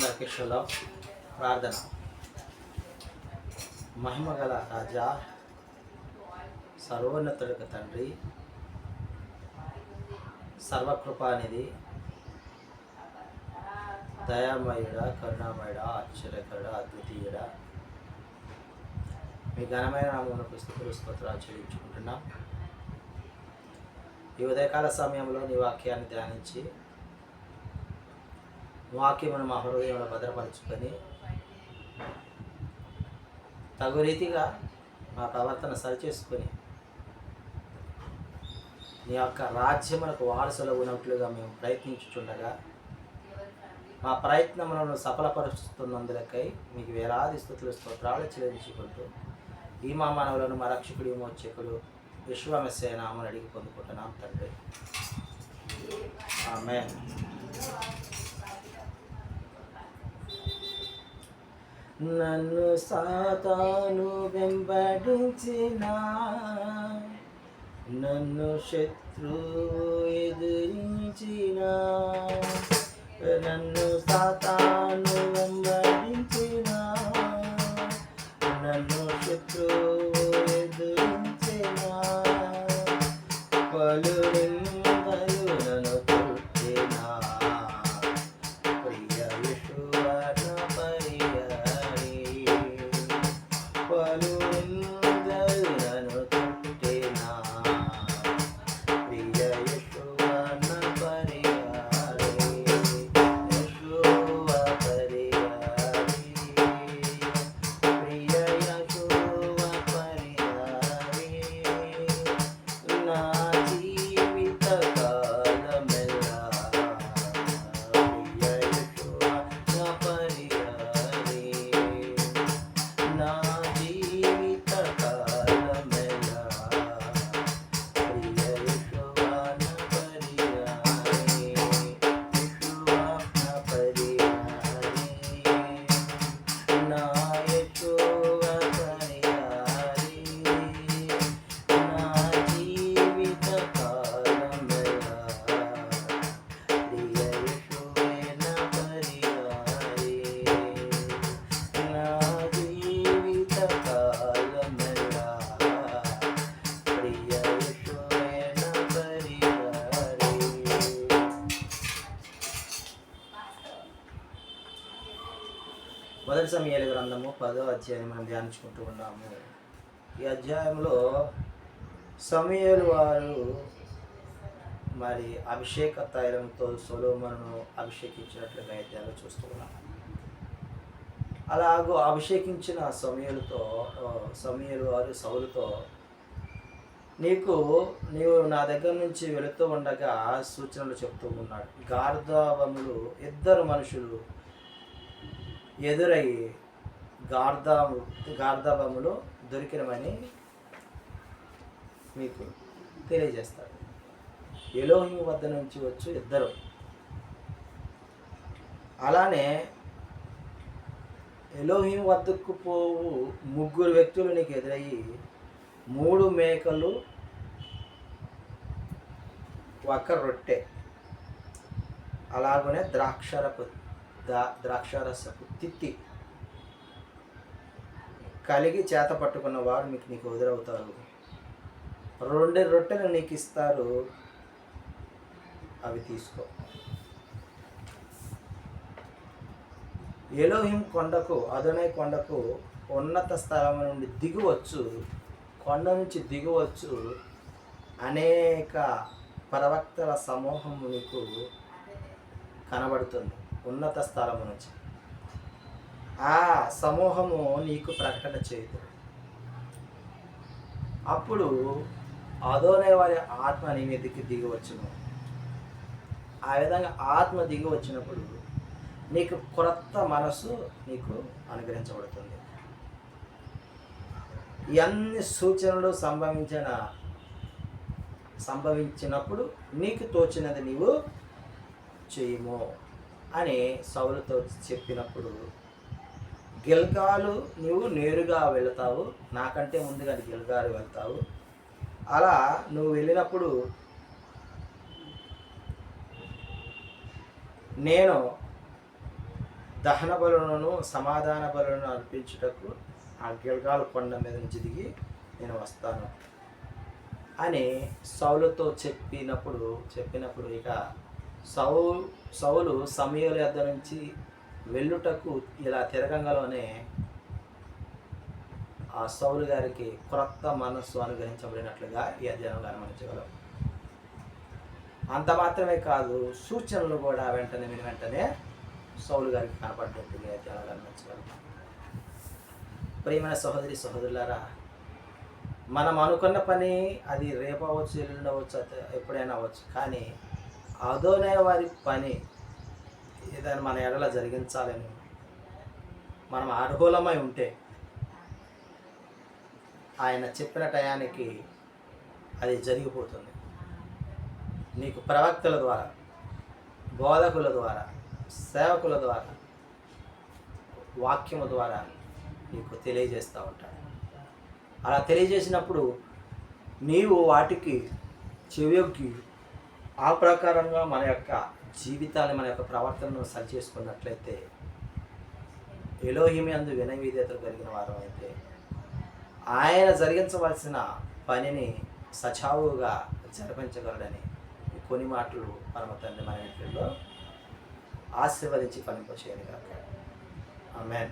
అందరికీ ప్రార్థన. మహిమగల రాజా సర్వోన్నతుడికి తండ్రి సర్వకృపానిధి దయామయుడ కరుణామయుడ ఆశ్చర్యకరుడ అద్వితీయుడ. మీ ఘనమైన నామమున పుస్తకులు స్తోత్రాలు చెల్లించుకుంటున్నాం. ఈ ఉదయకాల సమయంలో నీ వాక్యాన్ని ధ్యానించి వాక్యమును మా హృదయంలో భద్రపరుచుకొని తగు రీతిగా మా ప్రవర్తన సరిచేసుకొని నీ యొక్క రాజ్యములకు వారసులు ఉన్నట్లుగా మేము ప్రయత్నించుచుండగా మా ప్రయత్నములను సఫలపరుస్తున్నందులకై మీకు వేలాది స్థుతులు స్తోత్రాలు చెల్లించుకుంటూ ఈ మా మానవులను మా రక్షకుడు విమోచకుడు విశ్వమస్య నామని అడిగి పొందుకుంటున్నాం తండ్రి. ఆమె నన్ను సాతాను వెంబడించిన నన్ను శత్రువు ఎదిరించిన నన్ను సాతాను వెంబడించిన నన్ను శత్రువు ఎదిరించిన. పలు మొదటి సమయాల గ్రంథము పదో అధ్యాయం మనం ధ్యానించుకుంటూ ఉన్నాము. ఈ అధ్యాయంలో సమయలు వారు మరి అభిషేక తైలంతో సొలోమను అభిషేకించినట్లుగా అధ్యాయంలో చూస్తూ ఉన్నాము. అలాగూ అభిషేకించిన సమయలతో సమయలు వారు సౌలుతో నీకు నీవు నా దగ్గర నుంచి వెళుతూ ఉండగా సూచనలు చెప్తూ ఉన్నాడు. గార్ధావములు ఇద్దరు మనుషులు ఎదురై గార్ధాము గార్ధవములో దొరికినమని మీకు తెలియజేస్తాడు ఎలోహిం వద్ద నుంచి వచ్చి ఇద్దరు. అలానే ఎలోహిం వద్దకు పోవు ముగ్గురు వ్యక్తులు నీకు ఎదురయ్యి మూడు మేకలు ఒక రొట్టె అలాగనే ద్రాక్షరపు దా ద్రాక్షారసపు తిత్తి. కలిగి చేత పట్టుకున్న వారు మీకు నీకు ఎదురవుతారు. రెండు రొట్టెలు నీకు ఇస్తారు అవి తీసుకో. ఎలోహిం కొండకు అదనై కొండకు ఉన్నత స్థలం నుండి దిగువచ్చు. కొండ నుంచి దిగువచ్చు. అనేక ప్రవక్తల సమూహం నీకు కనబడుతుంది. ఉన్నత స్థలము నుంచి ఆ సమూహము నీకు ప్రకటన చేయదు. అప్పుడు అదోనే వారి ఆత్మ నీ మీదకి దిగి వచ్చును. ఆ విధంగా ఆత్మ దిగి వచ్చినప్పుడు నీకు క్రొత్త మనసు నీకు అనుగ్రహించబడుతుంది. ఇవన్నీ సూచనలు సంభవించిన సంభవించినప్పుడు నీకు తోచినది నీవు చేయము. అని సౌలుతో చెప్పినప్పుడు గిల్గాలు నువ్వు నేరుగా వెళతావు నాకంటే ముందుగా గిల్గాలు వెళ్తావు. అలా నువ్వు వెళ్ళినప్పుడు నేను దహన బలులను సమాధాన బలులను అర్పించుటకు ఆ గిల్గాలు కొండ మీద నుంచి దిగి నేను వస్తాను అని సౌలుతో చెప్పినప్పుడు చెప్పినప్పుడు ఇక సౌ సౌలు సమయాల యొద్ద నుంచి వెళ్ళుటకు ఇలా తిరగంగలోనే ఆ సౌలు గారికి క్రొత్త మనస్సు అనుగ్రహించబడినట్లుగా ఈ అధ్యయనం గమనించగలం అంత మాత్రమే కాదు సూచనలు కూడా వెంటనే విని వెంటనే సౌలు గారికి కనపడ్డట్టు ఈ అధ్యయనం గమనించగలం ప్రియమైన సహోదరి సహోదరులారా మనం అనుకున్న పని అది రేపు అవ్వచ్చు ఎల్లుండవచ్చు ఎప్పుడైనా అవ్వచ్చు కానీ అదోనే వారి పని ఏదైనా మన ఎడల జరిగించాలని మనం అర్హులమై ఉంటే ఆయన చెప్పిన టయానికి అది జరిగిపోతుంది. నీకు ప్రవక్తల ద్వారా బోధకుల ద్వారా సేవకుల ద్వారా వాక్యము ద్వారా నీకు తెలియజేస్తూ ఉంటాడు అలా తెలియజేసినప్పుడు నీవు వాటికి చెవియొగ్గి ఆ ప్రకారంగా మన యొక్క జీవితాన్ని మన యొక్క ప్రవర్తనను సరి చేసుకున్నట్లయితే ఎలోహిమి అందు వినవీధ్యతలు కలిగిన వారం అయితే ఆయన జరిగించవలసిన పనిని సచావుగా జరిపించగలడని కొన్ని మాటలు పరమ తండ్రి మన ఇంట్లో ఆశీర్వదించి ఫలింపచేయను కాక ఆమెన్.